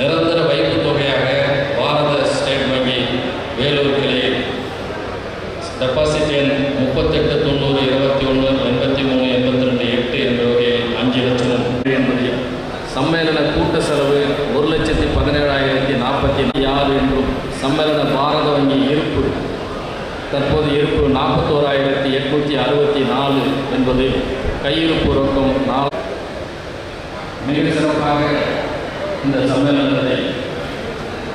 நிரந்தர வைப்பு தொகையாக பாரத ஸ்டேட் வங்கி வேலூர் கிளையில் டெபாசிட் எண் முப்பத்தெட்டு தொண்ணூறு இருபத்தி ஒன்று எண்பத்தி மூணு எண்பத்தி ரெண்டு எட்டு என்ற வகையில் அஞ்சு லட்சம் என்பது சம்மேளன கூட்ட செலவு ஒரு லட்சத்தி பதினேழாயிரத்தி நாற்பத்தி ஆறு என்றும் சம்மேளன பாரத வங்கி இருப்பு தற்போது இருப்பு நாற்பத்தோராயிரத்தி எட்நூற்றி அறுபத்தி நாலு என்பது கையிருப்பு ரொக்கம் நாலு. மிக சிறப்பாக இந்த சம்மேளனத்தை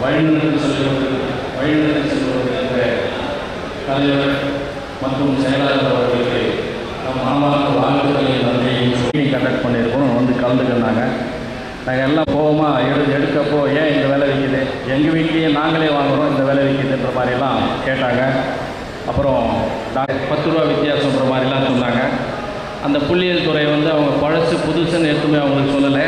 வழிநடத்தி செல்வது வழிநடத்தி செல்வது என்ற தலைவர் மற்றும் செயலாளர் அவர்களுக்கு நம் மனமார்ந்த வாழ்த்துக்களை நன்றியையும் மீட்டிங் கண்டக்ட் பண்ணியிருக்கோம். வந்து கலந்துக்கினாங்க நாங்கள் எல்லாம் போவோமா எடு எடுக்கப்போ ஏன் இந்த விலை விற்கிது எங்கள் வீட்லேயே நாங்களே வாங்குகிறோம் இந்த விலை விற்கிதுன்ற மாதிரிலாம் கேட்டாங்க. அப்புறம் நான் பத்து ரூபா வித்தியாசம்ன்ற மாதிரிலாம் சொன்னாங்க. அந்த புள்ளியியல் துறை வந்து அவங்க பழசு புதுசுன்னு எதுவுமே அவங்களுக்கு சொல்லலை.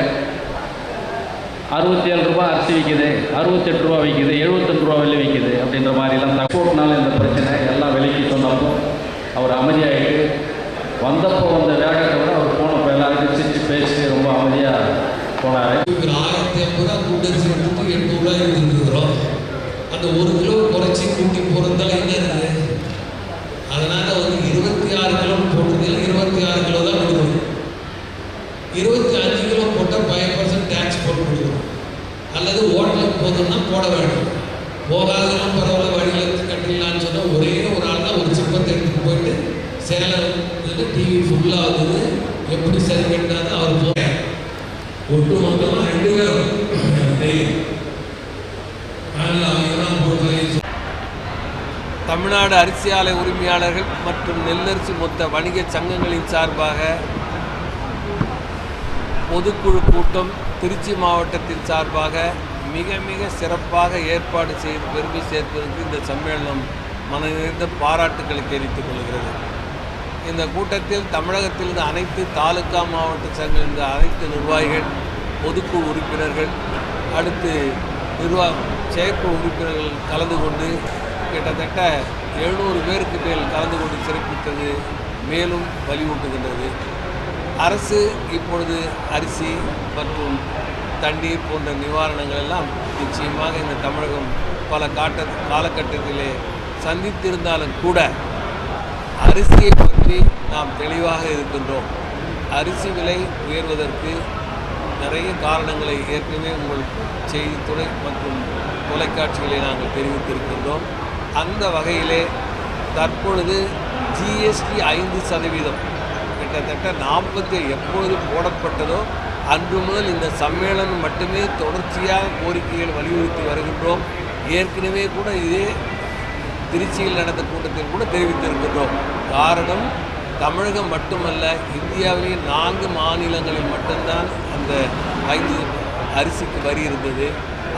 அறுபத்தி ஏழு ரூபா அரிசி விற்கிது அறுபத்தெட்டு ரூபா விற்கிது எழுபத்தெட்டு ரூபா வெளியே விற்கிது அப்படின்ற மாதிரிலாம் தப்போட்டினால இந்த பிரச்சனை எல்லாம் விலைக்கு சொன்னப்போ அவர் அமைதியாகிட்டு வந்தப்போ வந்த வேகத்தை விட அவர் போனப்போ எல்லாருக்கும் சிரிச்சு பேசி ரொம்ப அமைதியாக போனார். ஒரு ஆயிரத்தி ஐம்பது ரூபா கூட்டரிசி எடுத்துட்டு எட்நூறுரூவா இருந்துருக்குறோம் அந்த ஒரு கிலோ குறைச்சி கூட்டி போகிறதால என்ன இருக்குது? அதனால் வந்து இருபத்தி ஆறு கிலோ போட்டதில் இருபத்தி ஆறு கிலோ தான் கொடுக்கணும் இருபத்தி அஞ்சு பர்சன்ட் டேக்ஸ் போட்டு கொடுக்கணும். அல்லது ஹோட்டலுக்கு போகணும்னா போட வேண்டும். போகாதெல்லாம் பரவாயில்ல வழியில் கட்டிடலான்னு சொன்னால் ஒரே ஒரு ஆள் தான் ஒரு சிப்பத்தை எடுத்துட்டு போயிட்டு சேலம் டிவி ஃபுல்லாகுது எப்படி சரி கட்டினாலும் அவர் போக ஒட்டு மொத்தமாக ரெண்டு பேரும். தமிழ்நாடு அரிசி ஆலை உரிமையாளர்கள் மற்றும் நெல்லரிசி மொத்த வணிக சங்கங்களின் சார்பாக பொதுக்குழு கூட்டம் திருச்சி மாவட்டத்தின் சார்பாக மிக மிக சிறப்பாக ஏற்பாடு செய்து பெருமை சேர்ப்பதற்கு இந்த சம்மேளனம் மனநிறைந்த பாராட்டுக்களை தெரிவித்துக் கொள்கிறது. இந்த கூட்டத்தில் தமிழகத்திலிருந்து அனைத்து தாலுகா மாவட்ட சங்கங்களின் அனைத்து நிர்வாகிகள் பொதுக்குழு உறுப்பினர்கள் அடுத்து நிர்வாக செயற்குழு உறுப்பினர்கள் கலந்து கொண்டு கிட்டத்தட்ட எழுநூறு பேருக்கு மேல் கலந்து கொண்டு சிறப்பித்தது மேலும் வலியூட்டுகின்றது அரசு இப்பொழுது அரிசி மற்றும் தண்ணீர் போன்ற நிவாரணங்கள் எல்லாம் நிச்சயமாக இந்த தமிழகம் பல காட்ட காலகட்டத்திலே சந்தித்திருந்தாலும் கூட அரிசியை பற்றி நாம் தெளிவாக இருக்கின்றோம். அரிசி விலை உயர்வதற்கு நிறைய காரணங்களை ஏற்கனவே உங்கள் செய்தித்துறை மற்றும் தொலைக்காட்சிகளை நாங்கள் தெரிவித்திருக்கின்றோம். அந்த வகையிலே தற்பொழுது ஜிஎஸ்டி ஐந்து சதவீதம் கிட்டத்தட்ட நாற்பத்தி எப்பொழுது போடப்பட்டதோ அன்று முதல் இந்த சம்மேளனம் மட்டுமே தொடர்ச்சியாக கோரிக்கைகள் வலியுறுத்தி வருகின்றோம். ஏற்கனவே கூட இதே திருச்சியில் நடந்த கூட்டத்தில் கூட தெரிவித்திருக்கின்றோம். காரணம் தமிழகம் மட்டுமல்ல இந்தியாவிலேயே நான்கு மாநிலங்களில் மட்டும்தான் அந்த ஐந்து அரிசிக்கு வரி இருந்தது.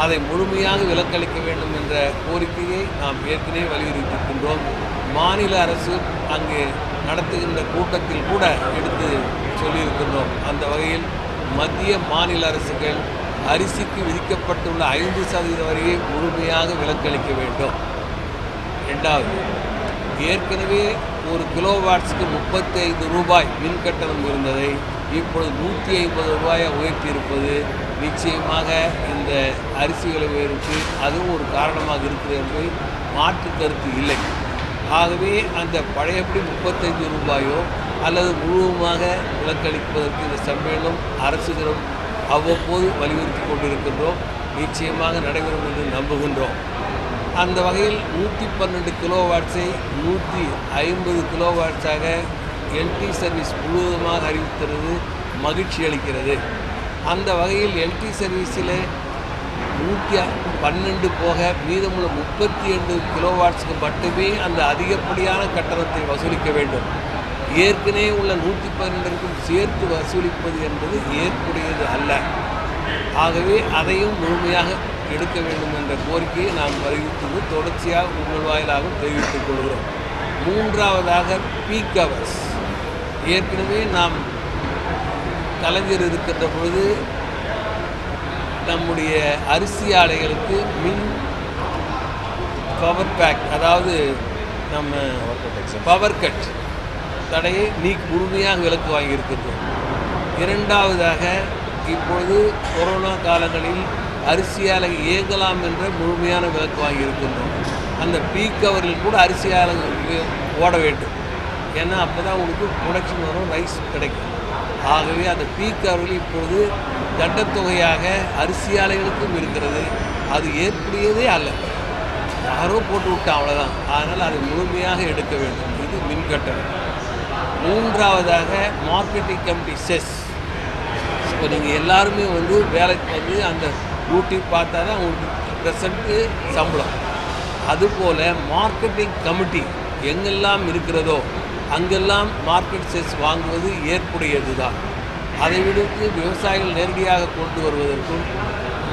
அதை முழுமையாக விலக்களிக்க வேண்டும் என்ற கோரிக்கையை நாம் ஏற்கனவே வலியுறுத்தியிருக்கின்றோம். மாநில அரசு அங்கே நடத்துகின்ற கூட்டத்தில் கூட எடுத்து சொல்லியிருக்கின்றோம். அந்த வகையில் மத்திய மாநில அரசுகள் அரிசிக்கு விதிக்கப்பட்டுள்ள ஐந்து சதவீத வரியை முழுமையாக விலக்களிக்க வேண்டும். ரெண்டாவது ஏற்கனவே ஒரு கிலோவாட்ஸுக்கு முப்பத்தி ஐந்து ரூபாய் மின் கட்டணம் இருந்ததை இப்பொழுது நூற்றி ஐம்பது ரூபாயை உயர்த்தியிருப்பது நிச்சயமாக இந்த அரிசி விலை உயர்வுக்கு அதுவும் ஒரு காரணமாக இருக்கிறது என்பதை மாற்று கருத்து இல்லை. ஆகவே அந்த பழையபடி முப்பத்தைந்து ரூபாயோ அல்லது முழுவதுமாக விலக்களிப்பதற்கு இந்த சம்மேளனம் அரசுகளும் அவ்வப்போது வலியுறுத்தி கொண்டிருக்கின்றோம். நிச்சயமாக நடைபெறும் என்று நம்புகின்றோம். அந்த வகையில் நூற்றி பன்னெண்டு கிலோ வாட்ஸை நூற்றி ஐம்பது கிலோ வாட்ஸாக எல்டி சர்வீஸ் முழுவதுமாக அறிவித்திருது மகிழ்ச்சி அளிக்கிறது. அந்த வகையில் எல்டி சர்வீஸில் நூற்றி பன்னெண்டு போக மீதமுள்ள முப்பத்தி எட்டு கிலோ வாட்ஸ்க்கு மட்டுமே அந்த அதிகப்படியான கட்டணத்தை வசூலிக்க வேண்டும். ஏற்கனவே உள்ள நூற்றி பன்னெண்டிற்கும் சேர்த்து வசூலிப்பது என்பது ஏற்புடையது அல்ல. ஆகவே அதையும் முழுமையாக எடுக்க வேண்டும் என்ற கோரிக்கையை நாம் வலியுறுத்துவது தொடர்ச்சியாக உங்கள் வாயிலாகவும் தெரிவித்துக் கொள்கிறோம். மூன்றாவதாக பீக் ஹவர்ஸ் ஏற்கனவே நாம் கலைஞர் இருக்கின்ற பொழுது நம்முடைய அரிசி ஆலைகளுக்கு மின் பவர் பேக் அதாவது நம்ம பவர் கட் தடையை நீ முழுமையாக விலக்கு வாங்கியிருக்கின்றோம். இரண்டாவதாக இப்பொழுது கொரோனா காலங்களில் அரிசியால் இயங்கலாம் என்ற முழுமையான விலக்கு வாங்கியிருக்கின்றோம். அந்த பீக் கவரில் கூட அரிசியாளர்களுக்கு ஓட வேண்டும். ஏன்னா அப்போ தான் உங்களுக்கு ப்ரொடக்ஷன் வரும் ரைஸ் கிடைக்கும். ஆகவே அந்த பீக் கவரில் இப்பொழுது தண்டத்தொகையாக அரிசியாலைகளுக்கும் இருக்கிறது. அது ஏற்புடையதே அல்ல. யாரோ போட்டு விட்டா அவ்வளோதான் அதனால் அதை முழுமையாக எடுக்க வேண்டும். இது மின்கட்டணம். மூன்றாவதாக மார்க்கெட்டிங் கமிட்டி செஸ். இப்போ நீங்கள் எல்லாருமே வந்து வேலைக்கு வந்து அந்த யூடியூப் பார்த்தா தான் உங்களுக்கு ப்ரெசண்ட்டு சம்பளம். அதுபோல் மார்க்கெட்டிங் கமிட்டி எங்கெல்லாம் இருக்கிறதோ அங்கெல்லாம் மார்க்கெட் செஸ் வாங்குவது ஏற்புடையது தான் அதை விடுத்து விவசாயிகள் நேரடியாக கொண்டு வருவதற்கும்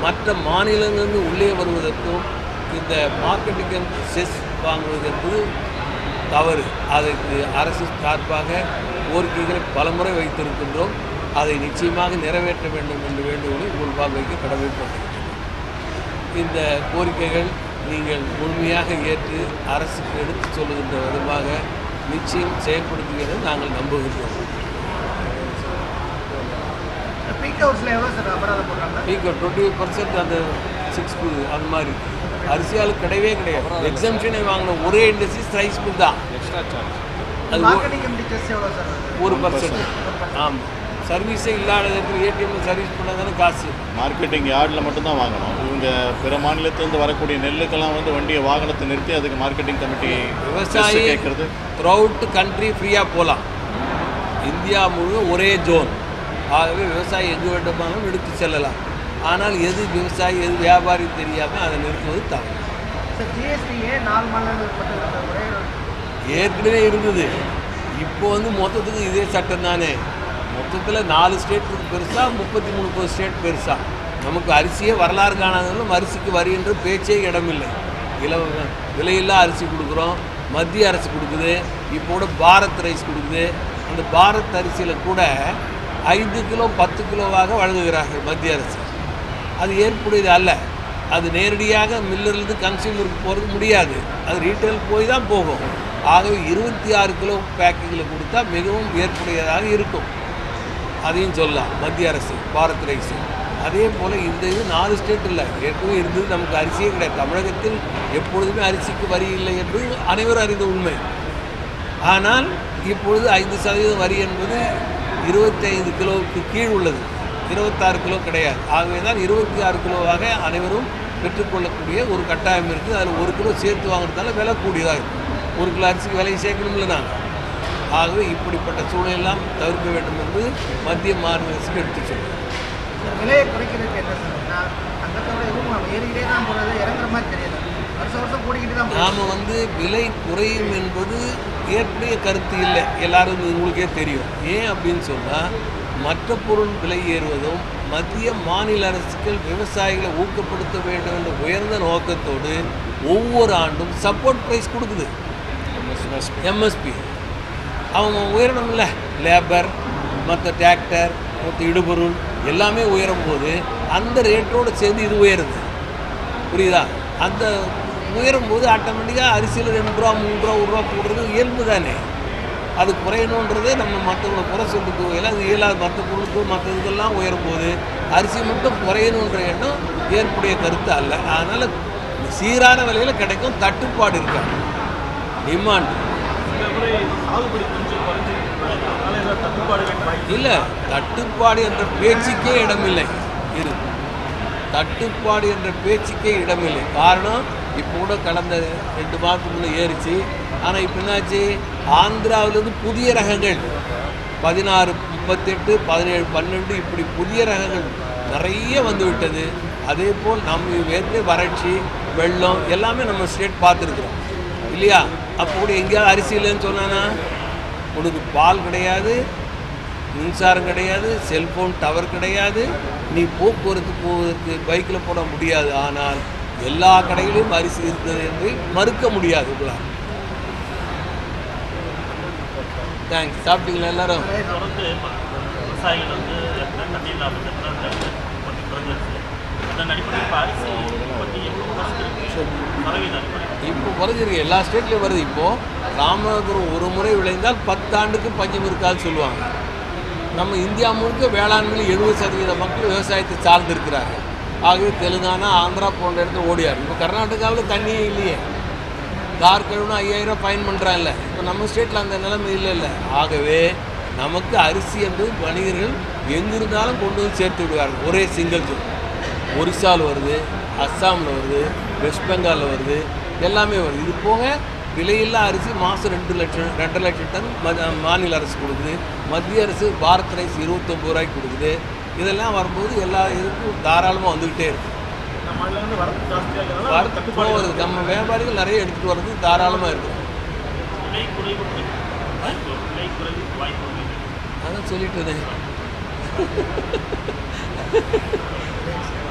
மற்ற மாநிலங்களிலிருந்து உள்ளே வருவதற்கும் இந்த மார்க்கெட்டுக்கு செஸ் வாங்குவது என்பது தவறு. அதற்கு அரசு சார்பாக கோரிக்கைகளை பலமுறை வைத்திருக்கின்றோம். அதை நிச்சயமாக நிறைவேற்ற வேண்டும் என்று வேண்டுகோளை உங்கள் பார்வைக்கு கடமைப்பட்டிருக்கிறேன். இந்த கோரிக்கைகள் நீங்கள் முழுமையாக ஏற்று அரசுக்கு எடுத்துச் சொல்லுகின்ற விதமாக நிச்சயம் செயல்படுத்துவதை நாங்கள் நம்புகின்றோம் பீக் இப்போ டுவெண்ட்டி பர்சன்ட் அந்த சிக்ஸ் அந்த மாதிரி. அரிசியால் கிடையவே கிடையாது. எக்ஸம்ஷனை வாங்கின ஒரே இண்டஸ்ட்ரி ரைஸ் மில் தான். அது ஒ- மார்க்கெட்டிங் கமிட்டி செஸ் எவ்வளோ சார் வருது? ஒரு பர்சன்ட் ஆமாம் சர்வீஸே இல்லாத இடத்துல ஏடிஎம்ல சர்வீஸ் பண்ணால் தானே காசு மார்க்கெட்டிங் யார்டில் மட்டும்தான் வாங்கணும். இவங்க பிற மாநிலத்திலேருந்து வரக்கூடிய நெல்லுக்கெல்லாம் வந்து வண்டியை வாகனத்தை நிறுத்தி அதுக்கு மார்க்கெட்டிங் கமிட்டி விவசாயி கேட்குறது. த்ரூஅவுட் கண்ட்ரி ஃப்ரீயாக போகலாம் இந்தியா முழு ஒரே ஜோன் ஆகவே விவசாயி எங்கு வேண்டுமானாலும் எடுத்து செல்லலாம். ஆனால் எது விவசாயி எது வியாபாரி தெரியாமல் அதை நிறுத்துவது தவறு. ஏற்கனவே இருந்தது. இப்போ வந்து மொத்தத்துக்கு இதே சட்டம் தானே. மொத்தத்தில் நாலு ஸ்டேட் பெருசாக முப்பத்தி மூணு முப்பது ஸ்டேட் பெருசாக நமக்கு அரிசியே வரலாறு காணாதவங்களும் அரிசிக்கு வரி என்ற பேச்சே இடமில்லை. இல விலையில்லா அரிசி கொடுக்குறோம் மத்திய அரசு கொடுக்குது இப்போ கூட பாரத் ரைஸ் கொடுக்குது. அந்த பாரத் அரிசியில் கூட ஐந்து கிலோ பத்து கிலோவாக வழங்குகிறார்கள் மத்திய அரசு. அது ஏற்புடையது அல்ல. அது நேரடியாக மில்லிருந்து கன்சியூமருக்கு போகிறது முடியாது. அது ரீட்டைல் போய் தான் போகும். ஆகவே இருபத்தி ஆறு கிலோ பேக்கிங்கில் கொடுத்தா மிகவும் ஏற்புடையதாக இருக்கும். அதையும் சொல்லலாம் மத்திய அரசு பாரத் ரைஸ். அதே போல் இந்த இது நாலு ஸ்டேட் இல்லை. ஏற்கனவே இருந்தது நமக்கு அரிசியே கிடையாது. தமிழகத்தில் எப்பொழுதுமே அரிசிக்கு வரி இல்லை என்று அனைவரும் அறிந்த உண்மை. ஆனால் இப்பொழுது ஐந்து சதவீதம் வரி என்பது இருபத்தைந்து கிலோவுக்கு கீழ் உள்ளது. இருபத்தாறு கிலோ கிடையாது. ஆகவே தான் இருபத்தி ஆறு கிலோவாக அனைவரும் பெற்றுக்கொள்ளக்கூடிய ஒரு கட்டாயம் இருக்குது. அதில் ஒரு கிலோ சேர்த்து வாங்குறதால விலை கூடியதாக இருக்கும் ஒரு கிலோ அரிசிக்கு விலையை சேர்க்கணும்ல நாங்கள் ஆகவே இப்படிப்பட்ட சூழலெல்லாம் தவிர்க்க வேண்டும் என்று மத்திய மாநில அரசுக்கு எடுத்துச் சொல்லுங்கள் இந்த விலையை குறைக்கிறதுக்கு என்ன சார்? நான் அங்கத்தோட எதுவும் நம்ம ஏறிக்கிட்டே தான் போகிறது இறங்குற மாதிரி தெரியல. வருஷம் வருஷம் கூடிக்கிட்டு தான் போகுது. நாம் வந்து விலை குறையும் என்பது ஏற்புடைய கருத்து இல்லை. எல்லாரும் இது உங்களுக்கே தெரியும். ஏன் அப்படின்னு சொன்னால் மற்ற பொருள் விலை ஏறுவதும் மத்திய மாநில அரசுகள் விவசாயிகளை ஊக்கப்படுத்த வேண்டும் என்ற உயர்ந்த நோக்கத்தோடு ஒவ்வொரு ஆண்டும் சப்போர்ட் ப்ரைஸ் கொடுக்குது. எம்எஸ்பி அவங்க உயரணும்ல. லேபர் மற்ற டிராக்டர் மற்ற இடுபொருள் எல்லாமே உயரும் போது அந்த ரேட்டோடு சேர்ந்து இது உயருது. புரியுதா? அந்த உயரும் போது ஆட்டோமேட்டிக்காக அரிசியில் ரெண்டு ரூபா மூணு ரூபா ஒரு ரூபா போடுறது இயல்பு தானே. அது குறையணுன்றதே நம்ம மற்றவங்களை குறை சொல்லி போகல. அது இயலாத. மற்ற பொருளுக்கு மற்ற இதெல்லாம் உயரும் போது அரிசி மட்டும் குறையணுன்ற எண்ணம் ஏற்புடைய கருத்து அல்ல. அதனால் சீரான விலையில் கிடைக்கும் தட்டுப்பாடு இருக்காது. டிமாண்ட் இல்லை தட்டுப்பாடு என்ற பேச்சுக்கே இடமில்லை. இரு தட்டுப்பாடு என்ற பேச்சுக்கே இடமில்லை. காரணம் இப்போ கூட கடந்த ரெண்டு மாதத்துக்குள்ள ஏறிச்சு. ஆனால் இப்போ என்னாச்சு? ஆந்திராவிலேருந்து புதிய ரகங்கள். பதினாறு முப்பத்தெட்டு பதினேழு பன்னெண்டு இப்படி புதிய ரகங்கள் நிறைய வந்து விட்டது. அதே போல் நம்ம ஏற்கனவே வறட்சி வெள்ளம் எல்லாமே நம்ம ஸ்டேட் பார்த்துருக்குறோம். இல்லையா? அப்போ கூட எங்கேயாவது அரிசி இல்லைன்னு சொன்னானா? உனக்கு பால் கிடையாது மின்சாரம் கிடையாது செல்போன் டவர் கிடையாது நீ போக்குவரத்து போவதற்கு பைக்கில் போட முடியாது. ஆனால் எல்லா கடைகளிலும் அரிசி இருந்தது என்று மறுக்க முடியாது உங்களால். தேங்க்ஸ் சாப்பிட்டீங்களா எல்லாரும்? விவசாயிகள் வந்து ஏற்கனவே குறைஞ்சிருக்கு. எல்லா ஸ்டேட்லேயும் வருது. இப்போது ராமநாதபுரம் ஒரு முறை விளைந்தால் பத்தாண்டுக்கு பஞ்சம் இருக்காதுன்னு சொல்லுவாங்க. நம்ம இந்தியா முழுக்க வேளாண்மையில் எழுபது சதவீத மக்கள் விவசாயத்தை சார்ந்து இருக்கிறாங்க ஆகவே தெலுங்கானா ஆந்திரா போன்ற இடத்துல ஓடியார். இப்போ கர்நாடகாவில் தண்ணியே இல்லையே. கார் கழுவுனா ஐயாயிரம் ஃபைன் பண்ணுறாங்கல்ல இப்போ நம்ம ஸ்டேட்டில் அந்த நிலைமை இல்லை இல்லை ஆகவே நமக்கு அரிசி என்பது வணிகர்கள் எங்கிருந்தாலும் கொண்டு வந்து சேர்த்து விடுவார்கள். ஒரே சிங்கிள் ஒரிசாவில் வருது அஸ்ஸாமில் வருது வெஸ்ட் பெங்காலில் வருது எல்லாமே வருது. இது போக விலையில்லா அரிசி மாதம் ரெண்டு லட்சம் ரெண்டரை லட்சம் டன் மாநில அரசு கொடுக்குது. மத்திய அரசு பாரத் ரைஸ் இருபத்தொம்பது ரூபாய்க்கு கொடுக்குது. இதெல்லாம் வரும்போது எல்லா இதுக்கும் தாராளமாக வந்துக்கிட்டே இருக்கு. நம்ம மாநிலம் வந்து வரத்து நம்ம வியாபாரிகள் நிறைய எடுத்துகிட்டு வர்றது தாராளமாக இருக்குது. அதான் சொல்லிட்டு இருந்தேன்.